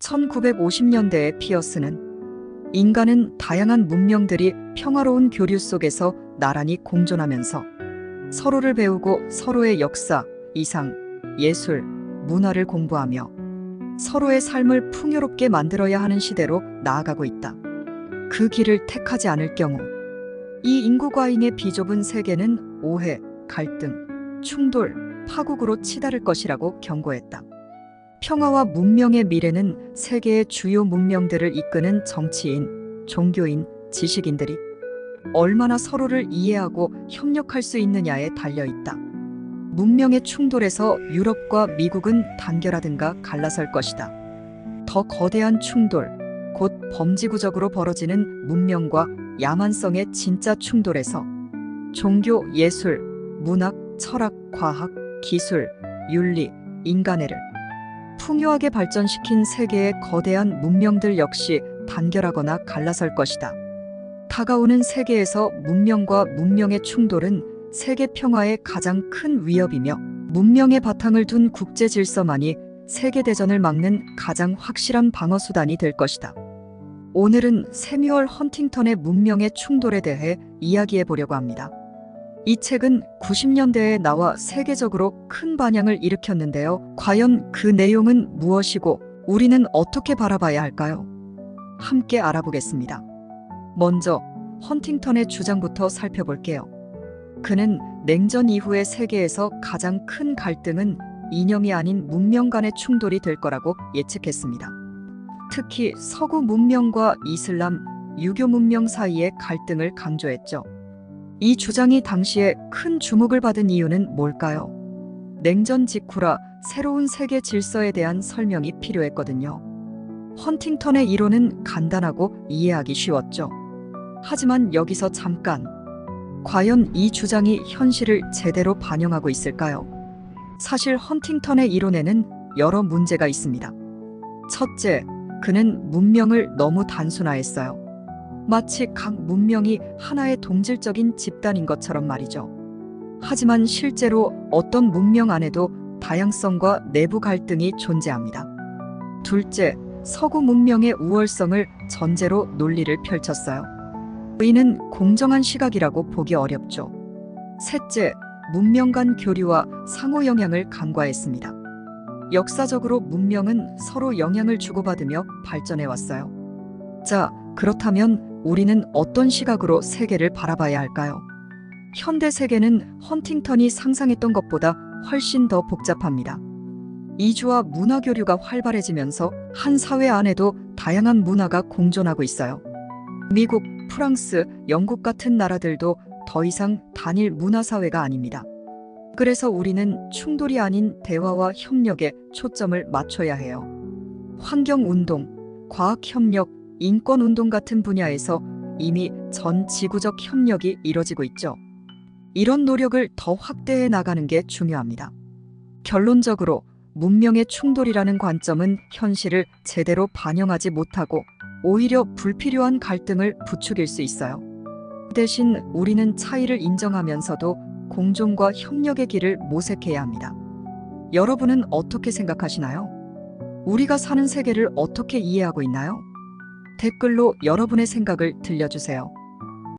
1950년대에 피어스는 인간은 다양한 문명들이 평화로운 교류 속에서 나란히 공존하면서 서로를 배우고 서로의 역사, 이상, 예술, 문화를 공부하며 서로의 삶을 풍요롭게 만들어야 하는 시대로 나아가고 있다. 그 길을 택하지 않을 경우 이 인구 과잉의 비좁은 세계는 오해, 갈등, 충돌, 파국으로 치달을 것이라고 경고했다. 평화와 문명의 미래는 세계의 주요 문명들을 이끄는 정치인, 종교인, 지식인들이 얼마나 서로를 이해하고 협력할 수 있느냐에 달려 있다. 문명의 충돌에서 유럽과 미국은 단결하든가 갈라설 것이다. 더 거대한 충돌, 곧 범지구적으로 벌어지는 문명과 야만성의 진짜 충돌에서 종교, 예술, 문학, 철학, 과학, 기술, 윤리, 인간애를 풍요하게 발전시킨 세계의 거대한 문명들 역시 단결하거나 갈라설 것이다. 다가오는 세계에서 문명과 문명의 충돌은 세계 평화의 가장 큰 위협이며 문명의 바탕을 둔 국제 질서만이 세계 대전을 막는 가장 확실한 방어 수단이 될 것이다. 오늘은 세뮤얼 헌팅턴의 문명의 충돌에 대해 이야기해 보려고 합니다. 이 책은 90년대에 나와 세계적으로 큰 반향을 일으켰는데요. 과연 그 내용은 무엇이고 우리는 어떻게 바라봐야 할까요? 함께 알아보겠습니다. 먼저 헌팅턴의 주장부터 살펴볼게요. 그는 냉전 이후의 세계에서 가장 큰 갈등은 이념이 아닌 문명 간의 충돌이 될 거라고 예측했습니다. 특히 서구 문명과 이슬람, 유교 문명 사이의 갈등을 강조했죠. 이 주장이 당시에 큰 주목을 받은 이유는 뭘까요? 냉전 직후라 새로운 세계 질서에 대한 설명이 필요했거든요. 헌팅턴의 이론은 간단하고 이해하기 쉬웠죠. 하지만 여기서 잠깐. 과연 이 주장이 현실을 제대로 반영하고 있을까요? 사실 헌팅턴의 이론에는 여러 문제가 있습니다. 첫째, 그는 문명을 너무 단순화했어요. 마치 각 문명이 하나의 동질적인 집단인 것처럼 말이죠. 하지만 실제로 어떤 문명 안에도 다양성과 내부 갈등이 존재합니다. 둘째, 서구 문명의 우월성을 전제로 논리를 펼쳤어요. 이는 공정한 시각이라고 보기 어렵죠. 셋째, 문명 간 교류와 상호 영향을 간과했습니다. 역사적으로 문명은 서로 영향을 주고받으며 발전해 왔어요. 자, 그렇다면 우리는 어떤 시각으로 세계를 바라봐야 할까요? 현대 세계는 헌팅턴이 상상했던 것보다 훨씬 더 복잡합니다. 이주와 문화 교류가 활발해지면서 한 사회 안에도 다양한 문화가 공존하고 있어요. 미국, 프랑스, 영국 같은 나라들도 더 이상 단일 문화 사회가 아닙니다. 그래서 우리는 충돌이 아닌 대화와 협력에 초점을 맞춰야 해요. 환경 운동, 과학 협력, 인권 운동 같은 분야에서 이미 전 지구적 협력이 이뤄지고 있죠. 이런 노력을 더 확대해 나가는 게 중요합니다. 결론적으로 문명의 충돌이라는 관점은 현실을 제대로 반영하지 못하고 오히려 불필요한 갈등을 부추길 수 있어요. 대신 우리는 차이를 인정하면서도 공존과 협력의 길을 모색해야 합니다. 여러분은 어떻게 생각하시나요? 우리가 사는 세계를 어떻게 이해하고 있나요? 댓글로 여러분의 생각을 들려주세요.